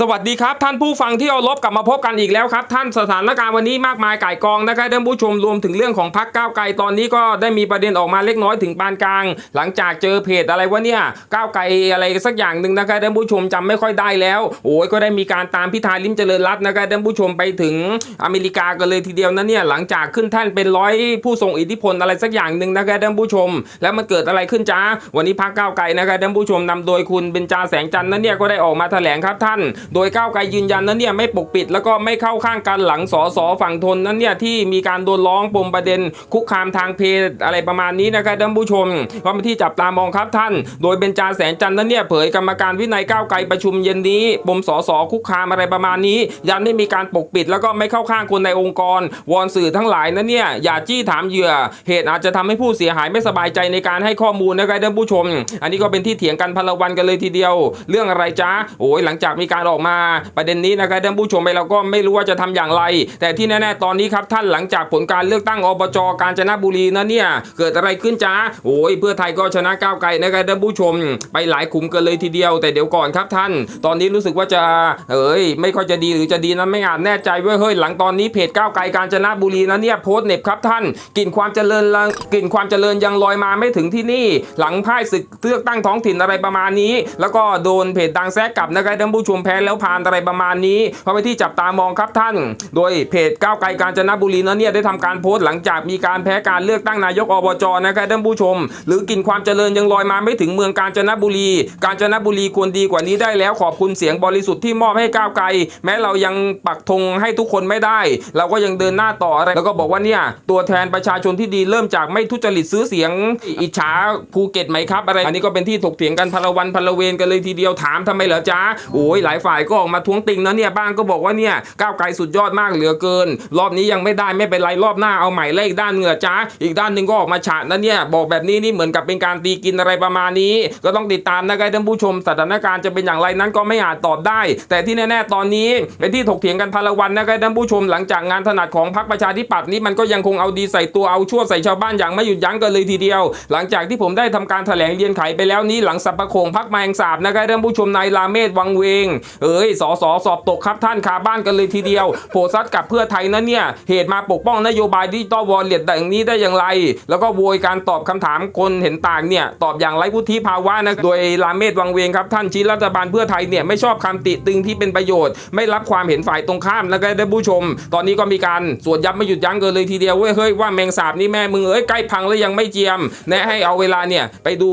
สวัสดีครับท่านผู้ฟังที่เอารบกลับมาพบกันอีกแล้วครับ ท่านสถานการณ์วันนี้มากมายก่ายกองนะครับท่านผู้ชมรวมถึงเรื่องของพักก้าวไกลตอนนี้ก็ได้มีประเด็นออกมาเล็กน้อยถึงปานกลาง หลังจากเจอเพจอะไรวะเนี่ยก้าวไกลอะไรสักอย่างหนึ่งนะครับท่านผู้ชมจำไม่ค่อยได้แล้ว โอ้ยก็ได้มีการตามพิธาลิมเจริญรัตน์นะครับท่านผู้ชมไปถึงอเมริกากันเลยทีเดียวนะเนี่ยหลังจากขึ้นแท่านเป็นร้อยผู้ทรงอิทธิพลอะไรสักอย่างหนึ่งนะครับท่านผู้ชม แล้วมันเกิดอะไรขึ้นจ้าวันนี้พักก้าวไกลนะครับท่านผู้ชมนำโดยคุณเบญจาแสงจันทร์นั้นเนี่ยก็ได้ออกมาแถลงครับท่านโดยก้าวไกลยืนยันนั้นเนี่ยไม่ปกปิดแล้วก็ไม่เข้าข้างกันหลังสอสอฝั่งทนนั้นเนี่ยที่มีการโดนร้องปมประเด็น คุกคามทางเพศอะไรประมาณนี้นะครับท่านผู้ชมก็เป็นที่จับตามองครับท่าน โดยเบญจาแสงจันทร์นั้นเนี่ยเผยกรรมการวินัยก้าวไกลประชุมเย็นนี้ปมสอสอคุกคามอะไรประมาณนี้ยันไม่มีการปกปิด แล้วก็ไม่เข้าข้างคนในองค์กร วอนสื่อทั้งหลายนั้นเนี่ยอย่าจี้ถามเหยื่อ เหตุอาจจะทำให้ผู้เสียหายไม่สบายใจในการให้ข้อมูลนะครับท่านผู้ชม อันนี้ก็เป็นที่เถียงกันพลวันกันเลยทีเดียว เรื่องอะไรจ้าโอ้ยหลังจากมีการออกมา ประเด็นนี้นะครับท่านผู้ชมไปเราก็ไม่รู้ว่าจะทำอย่างไร แต่ที่แน่ๆตอนนี้ครับท่านหลังจากผลการเลือกตั้งอบจกาญจนบุรีนั้นเนี่ยเกิดอะไรขึ้นจ้าโอ้ยเพื่อไทยก็ชนะก้าวไกลนะครับท่านผู้ชม ไปหลายขุมกันเลยทีเดียว แต่เดี๋ยวก่อนครับท่าน ตอนนี้รู้สึกว่าจะเอ้ยไม่ค่อยจะดีหรือจะดีนั้นไม่อาจแน่ใจเว้ยเฮ้ยหลังตอนนี้เพจก้าวไกลกาญจนบุรีนั้นเนี่ยโพสต์เน็บครับท่านกลิ่นความเจริญกลิ่นความเจริญยังลอยมาไม่ถึงที่นี่ หลังพ่ายศึกเลือกตั้งท้องถิ่นอะไรประมาณนี้ แล้วก็โดนเพจดังแซกกลับนะครับท่านผู้ชมแพ้แล้วผ่านอะไรประมาณนี้เพราะไปที่จับตามองครับท่าน โดยเพจก้าวไกลกาญจนบุรีนั้นเนี่ยได้ทำการโพสต์หลังจากมีการแพ้การเลือกตั้งนายกอบจนะครับท่านผู้ชม หรือกลิ่นความเจริญยังลอยมาไม่ถึงเมืองกาญจนบุรี กาญจนบุรีควรดีกว่านี้ได้แล้วขอบคุณเสียงบริสุทธิ์ที่มอบให้ก้าวไกล แม้เรายังปักธงให้ทุกคนไม่ได้ เราก็ยังเดินหน้าต่ออะไรแล้วก็บอกว่าเนี่ยตัวแทนประชาชนที่ดีเริ่มจากไม่ทุจริตซื้อเสียง อิจฉาภูเก็ตไหมครับอะไร อันนี้ก็เป็นที่ถกเถียงกันพลวันพลเวนกันเลยทีเดียวถามทำไมเหรอจ๊ะโอ้ยหลายฝ่ายก็ออกมาท้วงติงนะเนี่ยบ้างก็บอกว่าเนี่ยก้าวไกลสุดยอดมากเหลือเกิน รอบนี้ยังไม่ได้ไม่เป็นไรรอบหน้าเอาใหม่เลขด้านเหนือจ้าอีกด้านหนึ่งก็ออกมาฉะนะเนี่ยบอกแบบนี้นี่เหมือนกับเป็นการตีกินอะไรประมาณนี้ ก็ต้องติดตามนะครับท่านผู้ชมสถานการณ์จะเป็นอย่างไรนั้นก็ไม่อาจตอบได้ แต่ที่แน่ๆตอนนี้เป็นที่ถกเถียงกันพลวันนะครับท่านผู้ชมหลังจากงานถนัดของพรรคประชาธิปัตย์นี้มันก็ยังคงเอาดีใส่ตัวเอาชั่วใส่ชาวบ้านอย่างไม่หยุดยั้งกันเลยทีเดียว หลังจากที่ผมได้ทำการแถลงเรียนไขไปแล้วนี้หลังสัปปะโขงพักแมงสาบนะครับท่านผู้ชมนายลาเมศวังเวงเอ้ยสอสอสอบตกครับท่านคาบ้านกันเลยทีเดียว โผซัดกับเพื่อไทยนั้นเนี่ยเหตุมาปกป้องนโยบายดิจิตอลวอลเล็ตอย่างนี้ได้อย่างไร แล้วก็โวยการตอบคำถามคนเห็นต่างเนี่ยตอบอย่างไรวุฒิภาวะนะโดยลาเมศวังเวงครับท่านชี้รัฐบาลเพื่อไทยเนี่ยไม่ชอบคำติตึงที่เป็นประโยชน์ ไม่รับความเห็นฝ่ายตรงข้ามแล้วก็ได้ผู้ชม ตอนนี้ก็มีการสวนยับไม่หยุดยั้งกันเลยทีเดียวเว้ยเฮ้ยว่าแมงสาบนี่แม่มึงเอ้ยใกล้พังแล้วยังไม่เจียมแนะให้เอาเวลาเนี่ยไปดู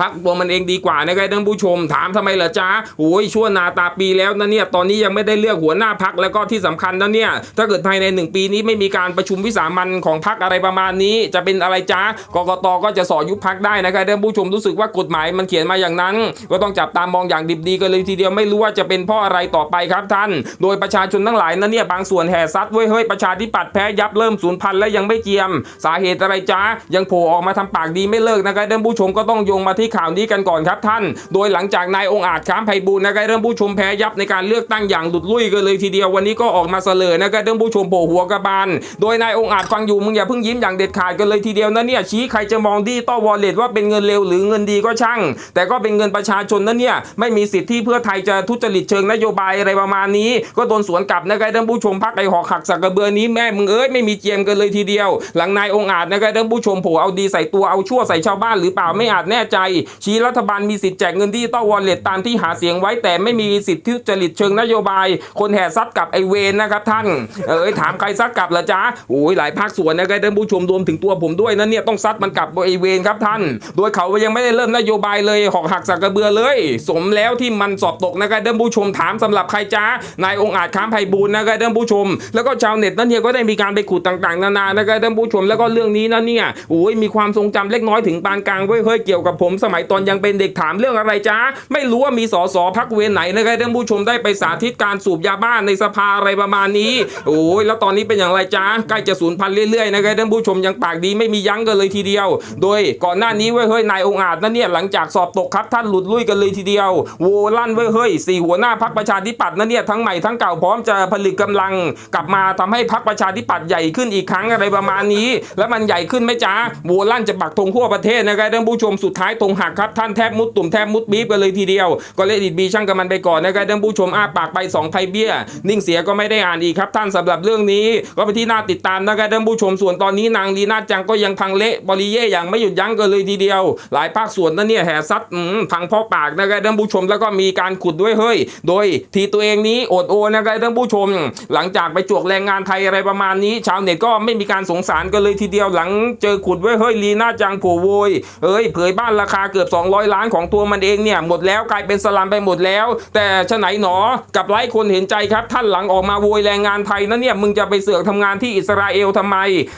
พักตัวมันเองดีกว่านะครับท่านผู้ชมถามทำไมเหรอจ๊ะโอ้ยชั่วนาตาปีแล้วนะเนี่ยตอนนี้ยังไม่ได้เลือกหัวหน้าพักแล้วก็ที่สำคัญนะเนี่ยถ้าเกิดภายในหนึ่งปีนี้ไม่มีการประชุมวิสามันของพักอะไรประมาณนี้ จะเป็นอะไรจ๊ะกกตก็จะสอยุบพักได้นะครับท่านผู้ชมรู้สึกว่ากฎหมายมันเขียนมาอย่างนั้น ก็ต้องจับตามองอย่างดิบดีกันเลยทีเดียวไม่รู้ว่าจะเป็นเพราะอะไรต่อไปครับท่าน โดยประชาชนทั้งหลายนะเนี่ยบางส่วนแห่ซัดเว้ยเฮ้ยประชาธิปัตย์แพ้ยับเริ่มสูญพันธุ์และยังไม่เจียม สาเหตุอะไรจ๊ะยังโผล่ออกมาทำปากดีไม่เลิกนะครับท่านผู้ชมก็ต้องโยงมาที่ข่าวนี้กันก่อนครับท่าน โดยหลังจากนายองค์อาจค้ามไพบูลนะครับท่านผู้ชมแพ้ยับในการเลือกตั้งอย่างหลุดลุ่ยกันเลยทีเดียววันนี้ก็ออกมาเสลอนะครับท่านผู้ชมโผล่หัวกระบาลโดยนายองค์อาจฟังอยู่มึงอย่าเพิ่งยิ้มอย่างเด็ดขาดกันเลยทีเดียวนะเนี่ยชี้ใครจะมองดิจิตอลวอลเล็ตว่าเป็นเงินเร็วหรือเงินดีก็ช่าง แต่ก็เป็นเงินประชาชนนะเนี่ยไม่มีสิทธิ์ที่เพื่อไทยจะทุจริตเชิงนโยบายอะไรประมาณนี้ ก็โดนสวนกลับนะครับท่านผู้ชมพักไอหอกหักสักกระเบือนี้แม่มึงเอ้ยไม่มีเจียมกันเลยทีเดียว หลังนายองค์อาจนะครับท่านผู้ชมโผล่เอาดีใส่ตัวเอาชั่วใส่ชาวบ้านหรือเปล่าไม่อาจแน่ใจ ชี้รัฐบาลมีสิทธิ์แจกเงินดิจิตอลวอลเล็ตตามที่หาเสียงไว้แต่ไม่มีสิทธิทุจริตเชิงนโยบาย คนแห่ซัดกับไอเวนนะครับท่านเอ้ยถามใครซัดกับเหรอจ๊ะโอ้ยหลายภาคส่วนนะครับท่านผู้ชมรวมถึงตัวผมด้วยนะเนี่ยต้องซัดมันกลับไอเวนครับท่าน โดยเขายังไม่ได้เริ่มนโยบายเลยหอกหักสักกระเบือเลย สมแล้วที่มันสอบตกนะครับท่านผู้ชมถามสำหรับใครจ้านายองค์อาจค้ามไพบูลนะครับท่านผู้ชม แล้วก็ชาวเน็ตนั่นเนี่ยก็ได้มีการไปขุดต่างๆ นานานะครับท่านผู้ชมแล้วก็เรื่องนี้นะเนี่ยโอ้ยมีความทรงจำเล็กน้อยถึงปานกลางเว้ยเฮ้ยเกี่ยวกับผมสมัยตอนยังเป็นเด็กถามเรื่องอะไรจ้าไม่รู้ว่ามีสสพักเวรไหนนะครับท่านผู้ชมได้ไปสาธิตการสูบยาบ้านในสภาอะไรประมาณนี้ โอ้ยแล้วตอนนี้เป็นอย่างไรจ้าใกล้จะสูญพันธุ์เรื่อยๆนะครับท่านผู้ชมยังปากดีไม่มียั้งกันเลยทีเดียว โดยก่อนหน้านี้เว้ยเฮ้ยนายองอาจนั่นเนี่ยหลังจากสอบตกครับท่านหลุดลุยกันเลยทีเดียวโวลั่นเว้ยเฮ้ยสี่หัวหน้าพักประชาธิปัตย์นั่นเนี่ยทั้งใหม่ทั้งเก่าพร้อมจะผลิตกำลัง กลับมาทำให้พักประชาธิปัตย์ใหญ่ขึ้นอีกครั้งอะไรประมาณนี้ แล้วมันใหญ่ขึ้นไหมจ้าโวลั่นจะปักธงทั่วประเทศนะครับท่านผู้ชมสุดท้ายธงหักครับท่านแทบมุดตุ่มแทบมุดบีบกันเลยทีเดียว ก็เลดิดบีช่างกับมันไปก่อนนะครับนะครับท่านผู้ชมอ้าปากไปสองไพเบี้ย นิ่งเสียก็ไม่ได้อ่านอีกครับท่านสำหรับเรื่องนี้ก็เป็นที่น่าติดตามนะครับท่านผู้ชมส่วนตอนนี้นางลีน่าจังก็ยังพังเละบริเย่อย่างไม่หยุดยั้งกันเลยทีเดียว หลายภาคส่วนนั่นเนี่ยแห่ซัดพังพ่อปากนะครับท่านผู้ชมแล้วก็มีการขุดด้วยเฮ้ย โดยทีตัวเองนี้โอดโอนะครับท่านผู้ชม หลังจากไปจวกแรงงานไทยอะไรประมาณนี้ ชาวเน็ตก็ไม่มีการสงสารกันเลยทีเดียวหลังเจอขุดไว้เฮ้ยลีน่าจังโผโวยเอ้ยเผยบ้านราคาเกือบ 200 ล้านของตัวมันเองเนี่ยหมดแล้วกลายเป็นสลัมไปหมดแล้ว แต่ชะไหนหนอ กับไล่คนเห็นใจครับ ท่านหลังออกมาโวยแรงงานไทยนะเนี่ยมึงจะไปเสือกทำงานที่อิสราเอลทำไม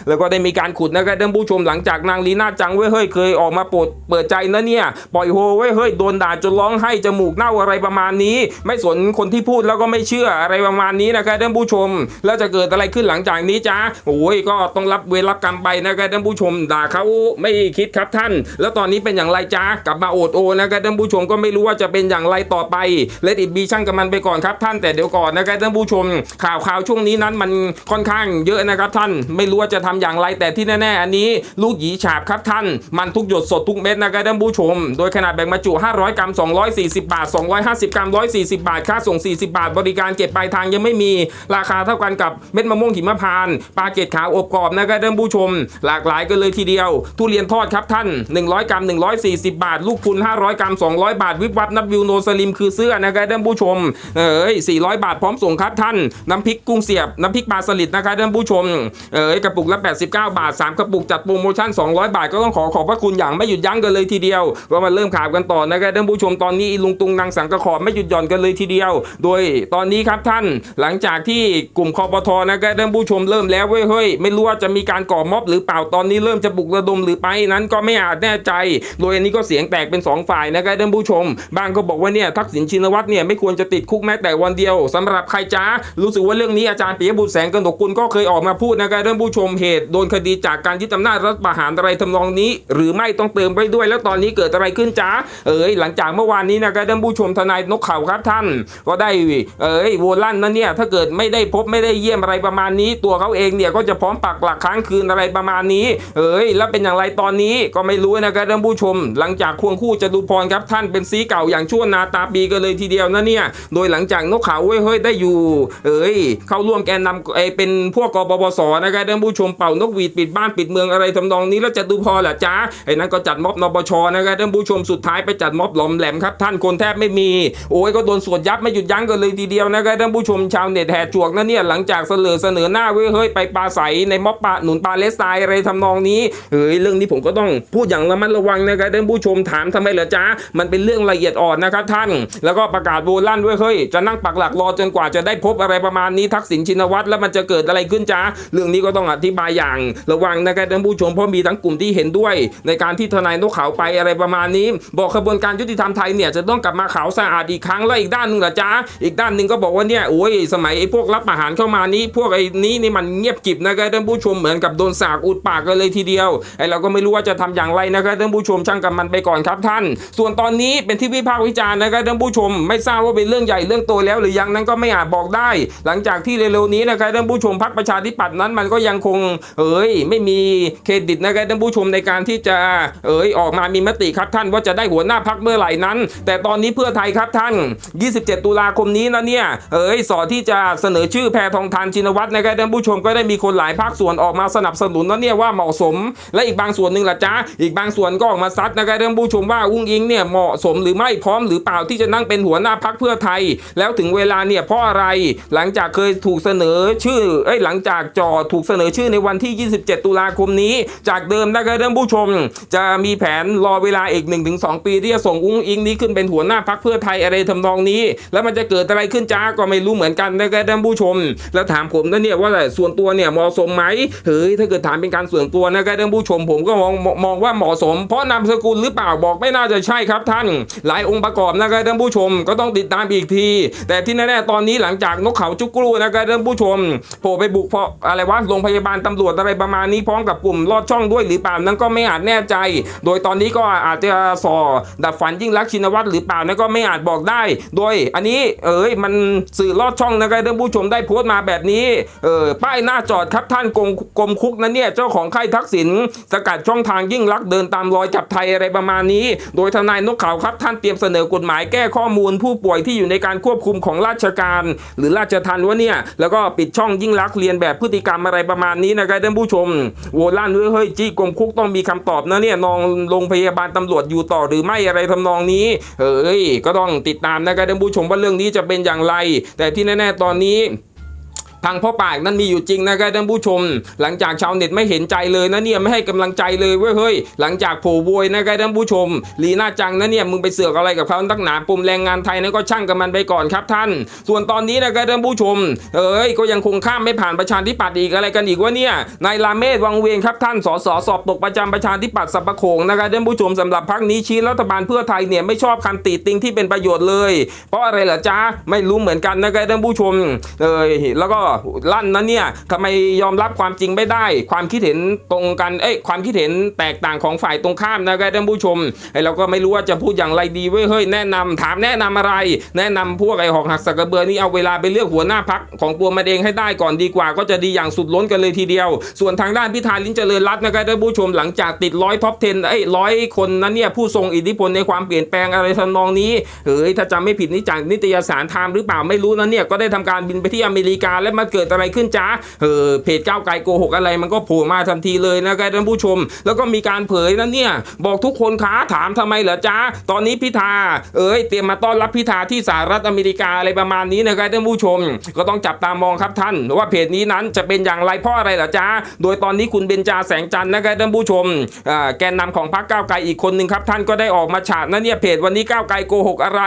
แล้วก็ได้มีการขุดนะครับท่านผู้ชมหลังจากนางลีน่าจังเว้ยเฮ้ยเคยออกมาปดเปิดใจนะเนี่ยปล่อยโฮเว้ยเฮ้ยโดนด่าจนร้องไห้จมูกเน่าอะไรประมาณนี้ ไม่สนคนที่พูดแล้วก็ไม่เชื่ออะไรประมาณนี้นะครับท่านผู้ชม แล้วจะเกิดอะไรขึ้นหลังจากนี้จ้าโอ้ยก็ต้องรับเวรรับกรรมไปนะครับท่านผู้ชมด่าเขาไม่คิดครับท่าน แล้วตอนนี้เป็นอย่างไรจ้ากลับมาโอดโอนะครับท่านผู้ชมก็ไม่รู้ว่าจะเป็นอย่างไรต่อไปเลดอิบีช่างกับมันไปก่อนครับท่านแต่เดี๋ยวก่อนนะครับท่านผู้ชมข่าวข่าวช่วงนี้นั้นมันค่อนข้างเยอะนะครับท่านไม่รู้ว่าจะทำอย่างไรแต่ที่แน่ๆ อันนี้ลูกหยีฉาบครับท่าน มันทุกหยดสดทุกเม็ดนะครับท่านผู้ชม โดยขนาดแบ่งบรรจุ 500 กรัม 240 บาท 250 กรัม 140 บาท ค่าส่ง 40 บาท บริการเก็บปลายทางยังไม่มีราคาเท่ากันกับเม็ดมะม่วงหิมพานต์ปลาเกตขาวอบกรอบนะครับท่านผู้ชม หลากหลายกันเลยทีเดียว ทุเรียนทอดครับท่าน 100 กรัม 140 บาท ลูกพุน500 กรัม 200 บาท วิบวับนับวิวโนสลิมคือเสื้อนะครับท่านผู้ชม เอ้ย400 บาทพร้อมส่งครับท่าน น้ำพริกกุ้งเสียบ น้ำพริกปลาสลิดนะครับท่านผู้ชม เอ้ยกระปุกละ 89 บาท 3 กระปุกจัดโปรโมชั่น 200 บาทก็ต้องขอขอบพระคุณอย่างไม่หยุดยั้งกันเลยทีเดียวก็มาเริ่มข่าวกันต่อนะครับท่านผู้ชมตอนนี้ลุงตุงนางสังกะขอบไม่หยุดหย่อนกันเลยทีเดียว โดยตอนนี้ครับท่านหลังจากที่กลุ่มคอปทนะครับท่านผู้ชมเริ่มแล้วเว้ยเฮ้ยไม่รู้ว่าจะมีการก่อม็อบหรือเปล่าตอนนี้เริ่มจะบุกระดมหรือไปนั้นก็ไม่อาจแน่ใจ โดยอันนี้ก็เสียงแตกเป็นสองฝ่ายนะครับท่านผู้ชม บางก็บอกว่าเนี่ยทักษิณชินวัตรเนี่ยไม่ควรจะติดคุกแม้แต่วันเดียวสำหรับใครจ้ารู้สึกว่าเรื่องนี้อาจารย์ปิยบุตรแสงกนกกุลก็เคยออกมาพูดนะครับท่านผู้ชมเหตุโดนคดีจากการยึดอำนาจรัฐประหารอะไรทำนองนี้ หรือไม่ต้องเติมไปด้วย แล้วตอนนี้เกิดอะไรขึ้นจ้าเอ้ยหลังจากเมื่อวานนี้นะครับท่านผู้ชมทนายนกเขาครับท่าน ก็ได้เอ้ยโวลั่นนั่นเนี่ยถ้าเกิดไม่ได้พบไม่ได้เยี่ยมอะไรประมาณนี้ ตัวเขาเองเนี่ยก็จะพร้อมปักหลักค้างคืนอะไรประมาณนี้ เอ้ยแล้วเป็นอย่างไรตอนนี้ก็ไม่รู้นะครับท่านผู้ชม หลังจากควงคู่จตุพรครับท่านเป็นซีเก่าอย่างชั่วนาตาปีกันเลยทีเดียวนะเนี่ย โดยหลังจากนกเขาเว้ยเฮ้ยได้อยู่ เอ้ยเข้าร่วมแกนนำเอ้เป็นพวกกปปสนะครับท่านผู้ชมเป่านกหวีดปิดบ้านปิดเมืองอะไรทำนองนี้แล้วจตุพรล่ะจ้าไอ้นั้นก็จัดม็อบนปชนะครับท่านผู้ชมสุดท้ายไปจัดม็อบหลอมแหลมครับท่านคนแทบไม่มี โอ้ยก็โดนสวดยับไม่หยุดยั้งกันเลยทีเดียวนะครับท่านผู้ชมชาวเน็ตแห่จวกนะเนี่ยหลังจากเสนอเสนอหน้าเว้ยเฮ้ยไปปลาใสในม็อบปะหนุนปาเลสไตน์อะไรทำนองนี้เฮ้ยเรื่องนี้ผมก็ต้องพูดอย่างระมัดระวังนะครับท่านผู้ชมถามทำไมเหรอจ้ามันเป็นเรื่องละเอียดอ่อนนะครับท่าน แล้วก็ประกาศโบลั่นด้วยเฮ้ยจะนั่งปักหลักรอจนกว่าจะได้พบอะไรประมาณนี้ทักษิณชินวัตรแล้วมันจะเกิดอะไรขึ้นจ้าเรื่องนี้ก็ต้องอธิบายอย่าง ระวังนะครับท่านผู้ชมเพราะมีทั้งกลุ่มที่เห็นด้วย ในการที่ทนายนกเขาไปอะไรประมาณนี้ บอกขบวนการยุติธรรมไทยเนี่ยจะต้องกลับมาขาวสะอาดอีกครั้งแล้วอีกด้านหนึ่งละจ้าอีกด้านหนึ่งก็บอกว่าเนี่ยโอ้ยสมัยไอ้พวกรับอาหารเข้ามานี้ พวกไอ้นี้นี่มันเงียบกิบนะครับท่านผู้ชมเหมือนกับโดนสากอุดปากกันเลยทีเดียวไอ้เราก็ไม่รู้ว่าจะทำอย่างไรนะครับท่านผู้ชมช่างกับมันไปก่อนครับท่าน ส่วนตอนนี้เป็นที่วิพากษ์วิจารณ์นะครับท่านผู้ชมไม่ทราบว่าเป็นเรื่องใหญ่เรื่องโตแล้วหรือยังนั้นก็ไม่อาจบอกได้ หลังจากที่เร็วๆนี้นะครับท่านผู้ชมพรรคประชาธิปัตย์นั้นมันก็ยังคงเอ้ยไม่มีเครดิตนะครับท่านผู้ชมในการที่จะเอ้ยออกมามีมติครับท่านว่าจะได้หัวหน้าพรรคเมื่อไหร่นั้น แต่ตอนนี้เพื่อไทยครับท่าน 27 ตุลาคมนี้นะเนี่ยเอ้ยสอที่จะเสนอชื่อแพทองทานชินวัตรนะครับท่านผู้ชมก็ได้มีคนหลายภาคส่วนออกมาสนับสนุนนะเนี่ยว่าเหมาะสม และอีกบางส่วนหนึ่งล่ะจ้าอีกบางส่วนก็ออกมาซัดนะครับท่านผู้ชมว่าอุ้งอิงเนี่ยเหมาะสมหรือไม่พร้อมหรือเปล่าที่จะนั่งเป็นหัวหน้าพรรคเพื่อไทย แล้วถึงเวลาเนี่ยเพราะอะไรหลังจากเคยถูกเสนอชื่อเอ้ยหลังจากจอถูกเสนอชื่อในวันที่ 27 ตุลาคมนี้ จากเดิมนะครับท่านผู้ชม จะมีแผนรอเวลาอีก 1-2 ปีที่จะส่งอุ้งอิงนี้ขึ้นเป็นหัวหน้าพรรคเพื่อไทยอะไรทำนองนี้ แล้วมันจะเกิดอะไรขึ้นจ้าก็ไม่รู้เหมือนกันนะครับท่านผู้ชม แล้วถามผมนะเนี่ยว่าส่วนตัวเนี่ยเหมาะสมไหมเฮ้ยถ้าเกิดถามเป็นการส่วนตัวนะครับท่านผู้ชม ผมก็มองมองว่าเหมาะสม เพราะนามสกุลหรือเปล่าบอกไม่น่าจะใช่ครับท่าน หลายองค์ประกอบนะครับท่านผู้ชมก็ต้องติดตามอีกที แต่ที่แน่ๆตอนนี้หลังจากนกเขาจุกรูนะครับท่านผู้ชมโผล่ไปบุกเพาะอะไรวะโรงพยาบาลตำรวจอะไรประมาณนี้พร้อมกับกลุ่มลอดช่องด้วยหรือเปล่านั้นก็ไม่อาจแน่ใจ โดยตอนนี้ก็อาจจะสอดับฝันยิ่งรักษณ์ชินวัตรหรือเปล่านั้นก็ไม่อาจบอกได้ โดยอันนี้เอ้ยมันสื่อลอดช่องนะครับท่านผู้ชมได้โพสต์มาแบบนี้เออป้ายหน้าจอดครับท่านกรมกรมคุกนั้นเนี่ยเจ้าของค่ายทักษิณสกัดช่องทางยิ่งรักษณ์เดินตามรอยจับไทยอะไรประมาณนี้ โดยทนายนกเขาครับท่านเตรียมเสนอกฎหมายแก้ข้อมูลผู้ป่วยที่อยู่ในการควบคุมของราชการ หรือราชทันวะเนี่ย แล้วก็ปิดช่องยิ่งรักษณ์เรียนแบบพฤติกรรมอะไรประมาณนี้นะครับท่านผู้ชมโวลั่นเฮ้ยเฮ้ยจี้กรมคุกต้องมีคำตอบนะเนี่ยนองโรงพยาบาลตำรวจอยู่ต่อหรือไม่อะไรทำนองนี้เอ้ยก็ต้องติดตามนะครับท่านผู้ชมว่าเรื่องนี้จะเป็นอย่างไร แต่ที่แน่ๆตอนนี้ ทางพ่อปากนั้นมีอยู่จริงนะครับท่านผู้ชม หลังจากชาวเน็ตไม่เห็นใจเลยนะเนี่ยไม่ให้กำลังใจเลยเว้ยเฮ้ยหลังจากโผล่โวยนะครับท่านผู้ชมลีน่าจังนะเนี่ยมึงไปเสือกอะไรกับเขาตั้งหนาปุ่มแรงงานไทยนั้นก็ช่างกับมันไปก่อนครับท่าน ส่วนตอนนี้นะครับท่านผู้ชม เอ้ยก็ยังคงข้ามไม่ผ่านประชาธิปัตย์อีกอะไรกันอีกวะเนี่ยนายลาเมศวังเวียงครับท่านสสสอบตกประจำประชาธิปัตย์สัปปะโขงนะครับท่านผู้ชมสำหรับพักนี้ชี้รัฐบาลเพื่อไทยเนี่ยไม่ชอบคำติติงที่เป็นประโยชน์เลย เพราะอะไรเหรอจ๊ะไม่รู้เหมือนกันนะครับท่านผู้ชมเอ้ยแล้วก็ลั่นนะเนี่ยทำไมยอมรับความจริงไม่ได้ ความคิดเห็นตรงกันเอ้ยความคิดเห็นแตกต่างของฝ่ายตรงข้ามนะครับท่านผู้ชมไอ้เราก็ไม่รู้ว่าจะพูดอย่างไรดีเว้ยเฮ้ยแนะนำถามแนะนำอะไร แนะนำพวกไอ้หอกหักสกกระเบือนี่เอาเวลาไปเลือกหัวหน้าพักของตัวมันเองให้ได้ก่อนดีกว่า ก็จะดีอย่างสุดล้นกันเลยทีเดียว ส่วนทางด้านพิธาลิ้นเจริญรัตน์นะครับท่านผู้ชมหลังจากติดร้อยท็อป10ไอ้ร้อยคนนั้นเนี่ยผู้ทรงอิทธิพลในความเปลี่ยนแปลงอะไรทำนองนี้เฮ้ยถ้าจำไม่ผิดนี่จากนิตยสารไทม์หรือเปล่าไม่รู้นะเนี่ยก็ได้ทำการบินไปที่อเมริกาแล้วมาเกิดอะไรขึ้นจ้าเออเพจก้าวไกลโกหกอะไรมันก็โผล่มาทันทีเลยนะครับท่านผู้ชม แล้วก็มีการเผยนะเนี่ย บอกทุกคนขาถามทำไมเหรอจ้าตอนนี้พิธาเอ้ยเตรียมมาต้อนรับพิธาที่สหรัฐอเมริกาอะไรประมาณนี้นะครับท่านผู้ชม ก็ต้องจับตามองครับท่านว่าเพจนี้นั้นจะเป็นอย่างไรเพราะอะไรเหรอจ้าโดยตอนนี้คุณเบญจาแสงจันทร์นะครับท่านผู้ชมอ่าแกนนำของพรรคก้าวไกลอีกคนหนึ่งครับท่านก็ได้ออกมาฉาดนะเนี่ยเพจวันนี้ก้าวไกลโกหกอะไร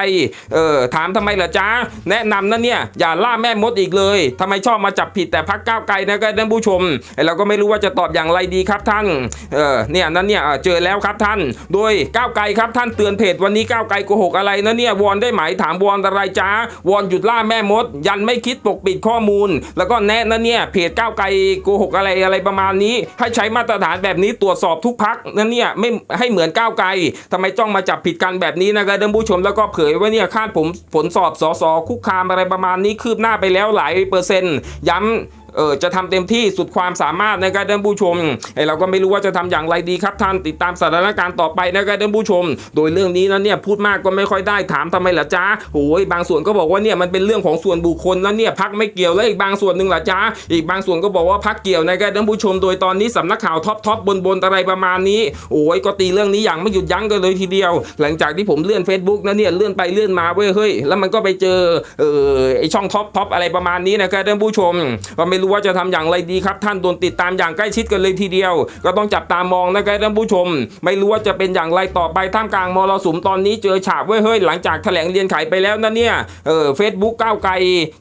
เออถามทำไมเหรอจ้าแนะนำนะเนี่ยอย่าล่าแม่มดอีกเลยทำไมชอบมาจับผิดแต่พรรคก้าวไกลนะครับท่านผู้ชม เราก็ไม่รู้ว่าจะตอบอย่างไรดีครับท่านเออเนี่ยนั่นเนี่ยเจอแล้วครับท่าน โดยก้าวไกลครับท่านเตือนเพจวันนี้ก้าวไกลโกหกอะไรนะเนี่ยวอนได้ไหมถามวอนอะไรจ้าวอนหยุดล่าแม่มด ยันไม่คิดปกปิดข้อมูล แล้วก็แนะนะเนี่ยเพจก้าวไกลโกหกอะไรอะไรประมาณนี้ ให้ใช้มาตรฐานแบบนี้ตรวจสอบทุกพักนั่นเนี่ยไม่ให้เหมือนก้าวไกลทำไมจ้องมาจับผิดกันแบบนี้นะครับท่านผู้ชมแล้วก็เผยว่าเนี่ยคาดผมผลสอบสสคุกคามอะไรประมาณนี้คืบหน้าไปแล้วหลายเปอร์เซ็นต์ย้ำ เออจะทำเต็มที่สุดความสามารถนะครับท่านผู้ชมไอเราก็ไม่รู้ว่าจะทำอย่างไรดีครับท่านติดตามสถานการณ์ต่อไปนะครับท่านผู้ชม โดยเรื่องนี้นั้นเนี่ยพูดมากก็ไม่ค่อยได้ถามทำไมล่ะจ๊ะโอ้ยบางส่วนก็บอกว่าเนี่ยมันเป็นเรื่องของส่วนบุคคลแล้วเนี่ยพักไม่เกี่ยวแล้วอีกบางส่วนหนึ่งล่ะจ๊ะอีกบางส่วนก็บอกว่าพักเกี่ยวนะครับท่านผู้ชม โดยตอนนี้สำนักข่าวท็อปท็อปบนบนอะไรประมาณนี้โอ้ยก็ตีเรื่องนี้อย่างไม่หยุดยั้งกันเลยทีเดียว หลังจากที่ผมเลื่อน Facebook นะเนี่ยเลื่อนไปเลื่อนมาเว้ยเฮ้ยแล้วมันก็ไปเจอเออไอช่องท็อปท็อปอะไรประมาณนี้นะครับท่านผู้ชมก็ไม่รู้ว่าจะทำอย่างไรดีครับ ท่านโดนติดตามอย่างใกล้ชิดกันเลยทีเดียว ก็ต้องจับตามองนะครับท่านผู้ชม ไม่รู้ว่าจะเป็นอย่างไรต่อไปท่ามกลางมรสุมตอนนี้เจอฉาบเว้ยเฮ้ยหลังจากแถลงเรียนไขไปแล้วนะเนี่ยเออเฟซบุ๊กก้าวไกล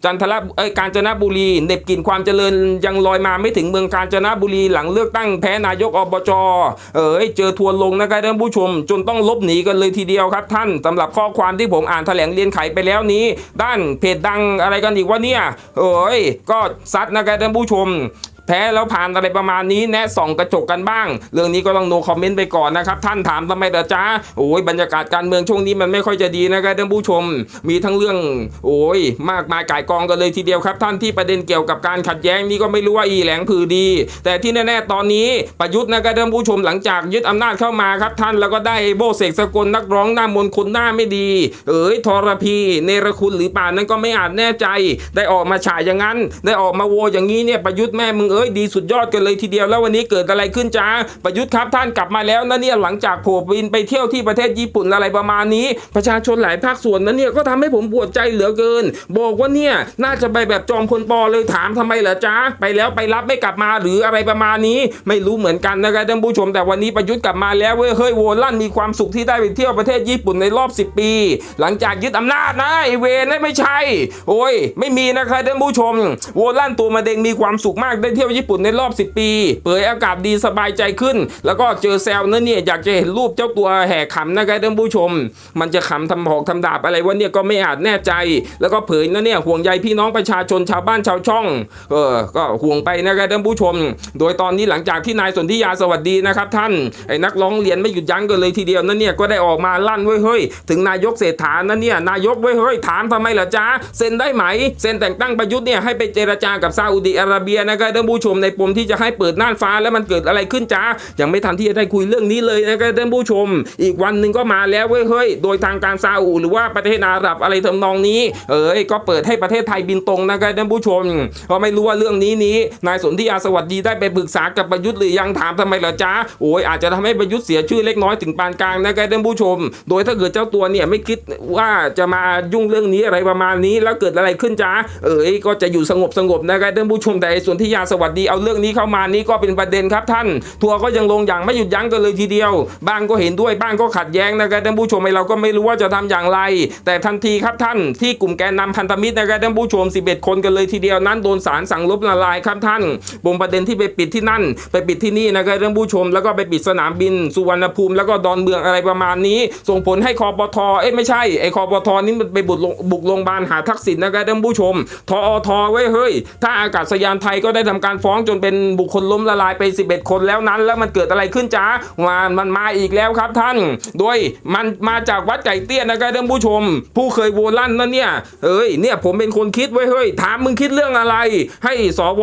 จันทระเอ้ยกาญจนบุรีเน็บกินความเจริญยังลอยมาไม่ถึงเมืองกาญจนบุรีหลังเลือกตั้งแพ้นายกอบจเออเจอทัวลงนะครับท่านผู้ชม จนต้องลบหนีกันเลยทีเดียวครับ ท่านสำหรับข้อความที่ผมอ่านแถลงเรียนไขไปแล้วนี้ ด้านเพจดังอะไรกันอีกวะเนี่ยเอ้ยก็ซัดนะครับท่านผู้ชม แพ้แล้วผ่านอะไรประมาณนี้แนะส่องกระจกกันบ้าง เรื่องนี้ก็ต้องโนคอมเมนต์ไปก่อนนะครับท่านถามทำไมเด้อจ้าโอ้ยบรรยากาศการเมืองช่วงนี้มันไม่ค่อยจะดีนะครับท่านผู้ชม มีทั้งเรื่องโอ้ยมากมายก่ายกองกันเลยทีเดียวครับ ท่านที่ประเด็นเกี่ยวกับการขัดแย้งนี่ก็ไม่รู้ว่าอีแหลงผือดี แต่ที่แน่ๆตอนนี้ประยุทธ์นะครับท่านผู้ชมหลังจากยึดอำนาจเข้ามาครับท่านแล้วก็ได้โบเสกสกลนักร้องหน้ามนต์คนหน้าไม่ดี เอ๋ยทรพีเนรคุณหรือป่านนั้นก็ไม่อาจแน่ใจ ได้ออกมาฉายอย่างนั้น ได้ออกมาโวอย่างนี้เนี่ยประยุทธ์แม่มึงเอ้ยดีสุดยอดกันเลยทีเดียวแล้ววันนี้เกิดอะไรขึ้นจ้าประยุทธ์ครับท่านกลับมาแล้วนะเนี่ยหลังจากโผล่บินไปเที่ยวที่ประเทศญี่ปุ่นอะไรประมาณนี้ ประชาชนหลายภาคส่วนนั้นเนี่ยก็ทำให้ผมปวดใจเหลือเกิน บอกว่าเนี่ยน่าจะไปแบบจอมพลปอเลยถามทำไมเหรอจ้าไปแล้วไปรับไม่กลับมาหรืออะไรประมาณนี้ไม่รู้เหมือนกันนะครับท่านผู้ชมแต่วันนี้ประยุทธ์กลับมาแล้วเว้ยเฮ้ยโวลั่นมีความสุขที่ได้ไปเที่ยวประเทศญี่ปุ่นในรอบ 10 ปี หลังจากยึดอำนาจนะไอเวนั่นไม่ใช่ โอ้ย ไม่มีนะครับท่านผู้ชม โวลั่นตัวมาเดงมีความสุขมากได้เที่ยวญี่ปุ่นในรอบ 10 ปีเผยอากาศดีสบายใจขึ้น แล้วก็เจอแซวนั่นเนี่ยอยากจะเห็นรูปเจ้าตัวแห่ขำนะครับท่านผู้ชม มันจะขำทำหอกทำดาบอะไรวะเนี่ยก็ไม่อาจแน่ใจ แล้วก็เผยนะเนี่ยห่วงใยพี่น้องประชาชนชาวบ้านชาวช่อง เออ ก็ห่วงไปนะครับท่านผู้ชม โดยตอนนี้หลังจากที่นายสนธิยาสวัสดีนะครับท่านไอ้นักร้องเรียนไม่หยุดยั้งกันเลยทีเดียวนั่นเนี่ยก็ได้ออกมาลั่นเว้ยเฮ้ยถึงนายกเศรษฐานั่นเนี่ยนายกเว้ยเฮ้ยถามทำไมล่ะจ๊ะเซ็นได้ไหมเซ็นแต่งตั้งประยุทธ์เนี่ยให้ไปเจรจากับซาอุดิอาระเบียนะครับท่านผู้ผู้ชมในปมที่จะให้เปิดน่านฟ้าแล้วมันเกิดอะไรขึ้นจ้ายังไม่ทันที่จะได้คุยเรื่องนี้เลยนะครับท่านผู้ชม อีกวันหนึ่งก็มาแล้วเว้ยเฮ้ยโดยทางการซาอุหรือว่าประเทศอาหรับอะไรทำนองนี้เอ้ยก็เปิดให้ประเทศไทยบินตรงนะครับท่านผู้ชมก็ไม่รู้ว่าเรื่องนี้นี้นายสนธิยาสวัสดีได้ไปปรึกษากับประยุทธ์หรือยังถามทำไมเหรอจ้าโอ้ยอาจจะทำให้ประยุทธ์เสียชื่อเล็กน้อยถึงปานกลางนะครับท่านผู้ชม โดยถ้าเกิดเจ้าตัวเนี่ยไม่คิดว่าจะมายุ่งเรื่องนี้อะไรประมาณนี้แล้วเกิดอะไรขึ้นจ้าเอ้ยก็จะอยู่สงบสงบนะครับท่านผู้ชมแต่ไอ้ส่วนที่ยาสวัสดีเอาเรื่องนี้เข้ามานี่ก็เป็นประเด็นครับท่าน ทัวร์ก็ยังลงอย่างไม่หยุดยั้งกันเลยทีเดียว บ้างก็เห็นด้วยบ้างก็ขัดแย้งนะครับท่านผู้ชมเราก็ไม่รู้ว่าจะทำอย่างไร แต่ทันทีครับท่านที่กลุ่มแกนนำพันธมิตรนะครับท่านผู้ชม 11 คนกันเลยทีเดียวนั้นโดนสารสั่งลบละลายครับท่านปมประเด็นที่ไปปิดที่นั่น ไปปิดที่นี่นะครับท่านผู้ชม แล้วก็ไปปิดสนามบินสุวรรณภูมิ แล้วก็ดอนเมืองอะไรประมาณนี้ ส่งผลให้คอปทเอ้ยไม่ใช่ไอ้คอปทนี่มันไปบุกบุกโรงพยาบาลหาทักษิณนะครับท่านผู้ชมทอทไว้เฮ้ยถ้าอากาศยานไทยก็ได้ทำการฟ้องจนเป็นบุคคลล้มละลายไป 11 คนแล้วนั้น แล้วมันเกิดอะไรขึ้นจ้ามันมันมาอีกแล้วครับท่าน โดยมันมาจากวัดไก่เตี้ยนะครับท่านผู้ชม ผู้เคยโวลั่นนั่นเนี่ยเอ้ยเนี่ยผมเป็นคนคิดไว้เฮ้ยถามมึงคิดเรื่องอะไร ให้สว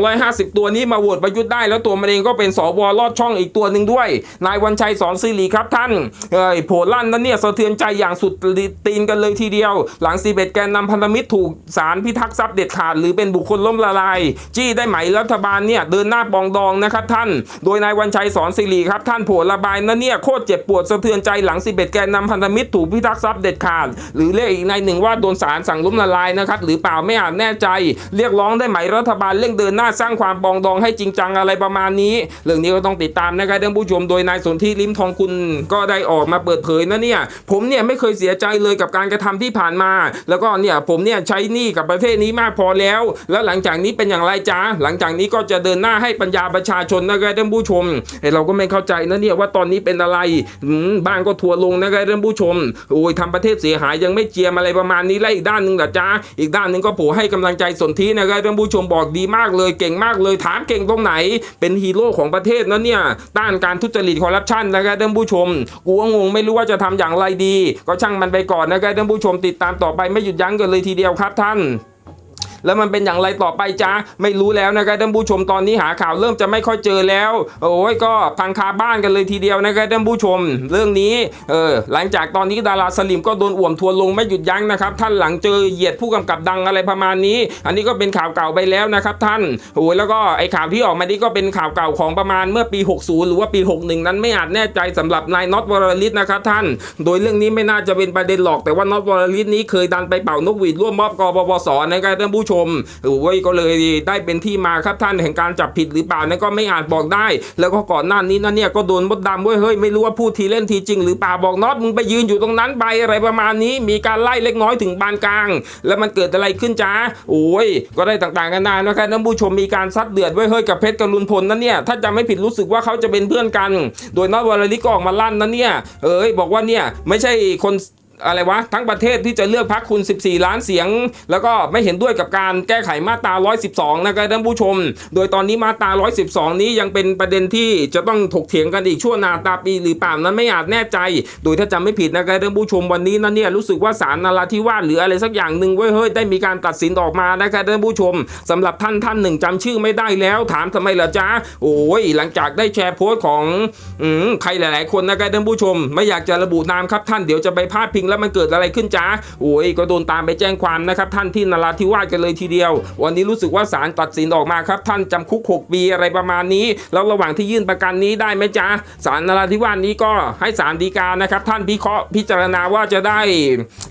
250 ตัวนี้มาโหวตประยุทธ์ได้ แล้วตัวมันเองก็เป็นสวลอดช่องอีกตัวหนึ่งด้วย นายวันชัยสอนศิริครับท่านเอ้ยโผลั่นนั่นเนี่ยสะเทือนใจอย่างสุดตีนกันเลยทีเดียว หลังสีเบ็ดแกนนำพันธมิตรถูกสารพิทักษ์ทรัพย์เด็ดขาดหรือเป็นบุคคลล้มละลายจี้ได้หมรัฐบาลเนี่ยเดินหน้าปองดองนะครับท่าน โดยนายวันชัยสอนศิริครับท่านโผระบายนั่นเนี่ยโคตรเจ็บปวดสะเทือนใจหลังสิเบ็ดแกนนำพันธมิตรถูกพิทักษ์ทรัพย์เด็ดขาด หรือเรียกอีกในหนึ่งว่าโดนสารสั่งล้มละลายนะครับหรือเปล่าไม่อาจแน่ใจ เรียกร้องได้ไหมรัฐบาลเร่งเดินหน้าสร้างความปองดองให้จริงจังอะไรประมาณนี้ เรื่องนี้ก็ต้องติดตามนะครับท่านผู้ชมโดยนายสนธิลิมทองคุณก็ได้ออกมาเปิดเผยนะเนี่ยผมเนี่ยไม่เคยเสียใจเลยกับการกระทำที่ผ่านมา แล้วก็เนี่ยผมเนี่ยใช้หนี้กับประเทศนี้มากพอแล้ว แล้วหลังจากนี้เป็นอย่างไรจ้าหลังจากนี้ก็จะเดินหน้าให้ปัญญาประชาชนนะครับท่านผู้ชมเราก็ไม่เข้าใจนะเนี่ยว่าตอนนี้เป็นอะไรบ้านก็ทัวร์ลงนะครับท่านผู้ชมโอ้ยทำประเทศเสียหายยังไม่เจียมอะไรประมาณนี้แล้วอีกด้านหนึ่งล่ะจ้าอีกด้านหนึ่งก็โผให้กำลังใจสนธินะครับท่านผู้ชมบอกดีมากเลยเก่งมากเลยถามเก่งตรงไหน เป็นฮีโร่ของประเทศนะเนี่ยต้านการทุจริตคอร์รัปชันนะครับท่านผู้ชมกูงงไม่รู้ว่าจะทำอย่างไรดี ก็ช่างมันไปก่อนนะครับท่านผู้ชมติดตามต่อไปไม่หยุดยั้งกันเลยทีเดียวครับท่าน แล้วมันเป็นอย่างไรต่อไปจ้าไม่รู้แล้วนะครับท่านผู้ชมตอนนี้หาข่าวเริ่มจะไม่ค่อยเจอแล้ว โอ้ยก็พังคาบ้านกันเลยทีเดียวนะครับท่านผู้ชม เรื่องนี้เออหลังจากตอนนี้ดาราสลิมก็โดนอ่วมทัวร์ลงไม่หยุดยั้งนะครับท่านหลังเจอเหยียดผู้กำกับดังอะไรประมาณนี้ อันนี้ก็เป็นข่าวเก่าไปแล้วนะครับท่านโอ้ยแล้วก็ไอข่าวที่ออกมานี่ก็เป็นข่าวเก่าของประมาณเมื่อปี 60 หรือว่าปี 61 นั้นไม่อาจแน่ใจสำหรับนายน็อตวรลิตนะครับท่าน โดยเรื่องนี้ไม่น่าจะเป็นประเด็นหรอกแต่ว่าน็อตวรลิตนี้เคยดันไปเป่านกหวีดร่วมมอบกปปสนะครับท่านผู้ชมโอ้ยก็เลยได้เป็นที่มาครับท่านแห่งการจับผิดหรือเปล่านั่นก็ไม่อาจบอกได้ แล้วก็ก่อนหน้านี้นั่นเนี่ยก็โดนมดดำเว้ยเฮ้ยไม่รู้ว่าพูดทีเล่นทีจริงหรือเปล่าบอกน็อตมึงไปยืนอยู่ตรงนั้นไปอะไรประมาณนี้มีการไล่เล็กน้อยถึงบานกลาง แล้วมันเกิดอะไรขึ้นจ้าโอ้ยก็ได้ต่างๆกันนานะครับท่านผู้ชมมีการซัดเดือดไว้ยเฮ้ยกับเพชรกรุณพลนั่นเนี่ยถ้าจำไม่ผิดรู้สึกว่าเขาจะเป็นเพื่อนกัน โดยน็อตวรลิก็ออกมาลั่นนั่นเนี่ยเอ้ยบอกว่าเนี่ยไม่ใช่คน อะไรวะทั้งประเทศที่จะเลือกพักคุณ 14 ล้านเสียง แล้วก็ไม่เห็นด้วยกับการแก้ไขมาตรา 112 นะครับท่านผู้ชม โดยตอนนี้มาตรา 112 นี้ยังเป็นประเด็นที่จะต้องถกเถียงกันอีกชั่วนาตาปีหรือเปล่านั้นไม่อาจแน่ใจ โดยถ้าจำไม่ผิดนะครับท่านผู้ชมวันนี้นั่นเนี่ยรู้สึกว่าศาลนราธิวาสหรืออะไรสักอย่างหนึ่งเว้ยเฮ้ยได้มีการตัดสินออกมานะครับท่านผู้ชมสำหรับท่านท่านหนึ่งจำชื่อไม่ได้แล้วถามทำไมล่ะจ๊ะโอ้ยหลังจากได้แชร์โพสต์ของอใครหลาย ๆ คนนะครับท่านผู้ชม ไม่อยากจะระบุนามครับท่านเดี๋ยวจะไปพาดพิงแล้วมันเกิดอะไรขึ้นจ้าโอ้ยก็โดนตามไปแจ้งความนะครับท่านที่นราธิวาสกันเลยทีเดียว วันนี้รู้สึกว่าศาลตัดสินออกมาครับท่านจำคุก 6 ปีอะไรประมาณนี้ แล้วระหว่างที่ยื่นประกันนี้ได้ไหมจ๊ะศาลนราธิวาสนี้ก็ให้ศาลฎีกานะครับท่านพิเคราะห์พิจารณาว่าจะได้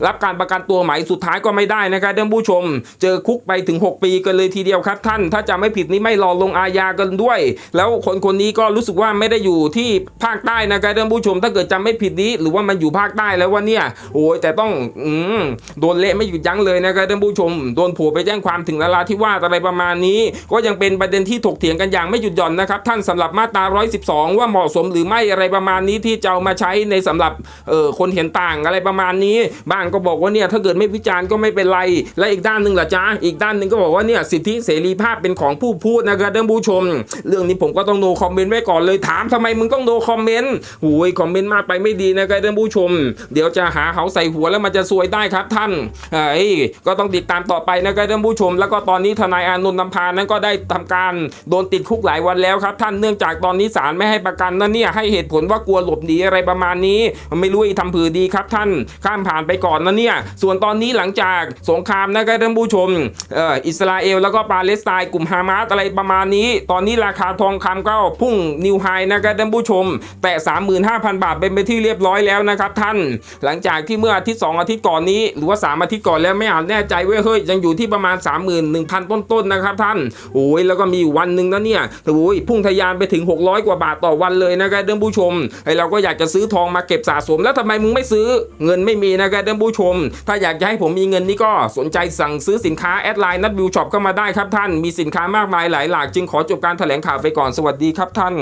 รับการประกันตัวไหมสุดท้ายก็ไม่ได้นะครับท่านผู้ชม เจอคุกไปถึง 6 ปีกันเลยทีเดียวครับ ท่านถ้าจะไม่ผิดนี้ไม่รอลงอาญากันด้วย แล้วคนคนนี้ก็รู้สึกว่าไม่ได้อยู่ที่ภาคใต้นะครับท่านผู้ชม ถ้าเกิดจำไม่ผิดนี้ หรือว่ามันอยู่ภาคใต้แล้วว่าเนี่ยโอ้ยแต่ต้องอืมโดนเละไม่หยุดยั้งเลยนะครับท่านผู้ชม โดนผัวไปแจ้งความถึงนราธิวาสอะไรประมาณนี้ ก็ยังเป็นประเด็นที่ถกเถียงกันอย่างไม่หยุดหย่อนนะครับ ท่านสำหรับมาตรา 112 ว่าเหมาะสมหรือไม่อะไรประมาณนี้ที่จะเอามาใช้ในสำหรับเอ่อคนเห็นต่างอะไรประมาณนี้บ้างก็บอกว่าเนี่ยถ้าเกิดไม่วิจารณ์ก็ไม่เป็นไร และอีกด้านหนึ่งล่ะจ๊ะอีกด้านหนึ่งก็บอกว่าเนี่ยสิทธิเสรีภาพเป็นของผู้พูดนะครับท่านผู้ชม เรื่องนี้ผมก็ต้องโนคอมเมนต์ไว้ก่อนเลยถามทำไมมึงต้องโนคอมเมนต์โอ้ยคอมเมนต์มากไปไม่ดีนะครับท่านผู้ชม เดี๋ยวจะหาเขาใส่หัวแล้วมันจะซวยได้ครับท่านเอ้ยก็ต้องติดตามต่อไปนะครับท่านผู้ชม แล้วก็ตอนนี้ทนายอานนท์นำพานั้นก็ได้ทำการโดนติดคุกหลายวันแล้วครับ ท่านเนื่องจากตอนนี้ศาลไม่ให้ประกันนั่นเนี่ยให้เหตุผลว่ากลัวหลบหนีอะไรประมาณนี้ ไม่รู้อีทำผือดีครับท่านข้ามผ่านไปก่อนนะเนี่ย ส่วนตอนนี้หลังจากสงครามนะครับท่านผู้ชมเอออิสราเอลแล้วก็ปาเลสไตน์กลุ่มฮามาสอะไรประมาณนี้ ตอนนี้ราคาทองคำก็พุ่งนิวไฮนะครับท่านผู้ชม แต่ 35,000 บาทเป็นไปที่เรียบร้อยแล้วนะครับท่าน หลังจากที่เมื่ออาทิตย์2อาทิตย์ก่อนนี้ หรือว่า 3 อาทิตย์ก่อนแล้วไม่อาจแน่ใจเว้ยเฮ้ยยังอยู่ที่ประมาณ 31,000 ต้นๆนะครับท่านโอ้ยแล้วก็มีวันหนึ่งนะเนี่ยโอ้ยพุ่งทะยานไปถึง 600 กว่าบาทต่อวันเลยนะครับท่านผู้ชมไอเราก็อยากจะซื้อทองมาเก็บสะสม แล้วทำไมมึงไม่ซื้อเงินไม่มีนะครับท่านผู้ชม ถ้าอยากจะให้ผมมีเงินนี่ก็สนใจสั่งซื้อสินค้าแอดไลน์นัดบิวช็อปเข้ามาได้ครับท่านมีสินค้ามากมายหลายหลากจึงขอจบการแถลงข่าวไปก่อนสวัสดีครับท่าน